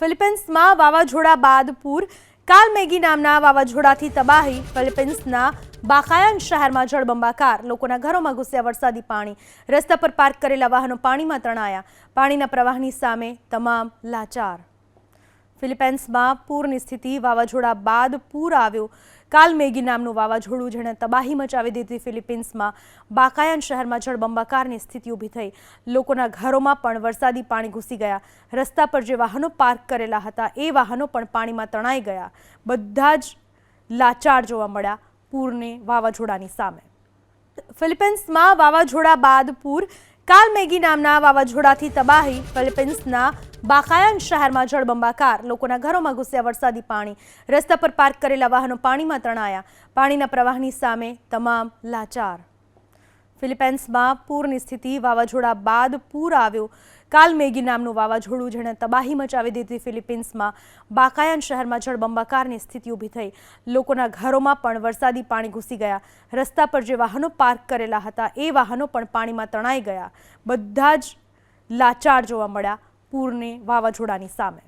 ફિલિપિન્સમાં વાવાઝોડા બાદ પૂર. કાલમેગી નામના વાવાઝોડાથી તબાહી. ફિલિપિન્સના બાકાયાન શહેરમાં જળબંબાકાર. લોકોના ઘરોમાં ઘૂસ્યા વરસાદી પાણી. રસ્તા પર પાર્ક કરેલા વાહનો પાણીમાં તણાયા. પાણીના પ્રવાહની સામે તમામ લાચાર. ફિલિપાઇન્સમાં પૂરની સ્થિતિ વાવાઝોડા બાદ પૂર આવ્યું. કાલ મેગી નામનું વાવાઝોડું જેણે તબાહી મચાવી દીધી ફિલિપિન્સમાં બાકાયાન શહેરમાં જળબંબાકારની સ્થિતિ ઊભી થઈ. લોકોના ઘરોમાં પણ વરસાદી પાણી ઘૂસી ગયા. રસ્તા પર જે વાહનો પાર્ક કરેલા હતા, એ વાહનો પણ પાણીમાં તણાઈ ગયા. બધા જ લાચાર જોવા મળ્યા પૂરની વાવાઝોડાની સામે. ફિલિપિન્સમાં વાવાઝોડા બાદ પૂર કાલ મેગી નામના વાવાઝોડાથી તબાહી ફિલિપિન્સના બાકાયાન શહેરમાં જળબંબાકાર. લોકોના ઘરોમાં ઘૂસ્યા વરસાદી પાણી. રસ્તા પર પાર્ક કરેલા વાહનો પાણીમાં તણાયા. પાણીના પ્રવાહની સામે તમામ લાચાર. ફિલિપાઇન્સમાં પૂરની સ્થિતિ વાવાઝોડા બાદ પૂર આવ્યું. કાલ મેગી નામનું વાવાઝોડું જેણે તબાહી મચાવી દીધી ફિલિપિન્સમાં બાકાયાન શહેરમાં જળબંબાકારની સ્થિતિ ઊભી થઈ. લોકોના ઘરોમાં પણ વરસાદી પાણી ઘૂસી ગયા. રસ્તા પર જે વાહનો પાર્ક કરેલા હતા, એ વાહનો પણ પાણીમાં તણાઈ ગયા. બધા જ લાચાર જોવા મળ્યા પૂરની વાવાઝોડાની સામે.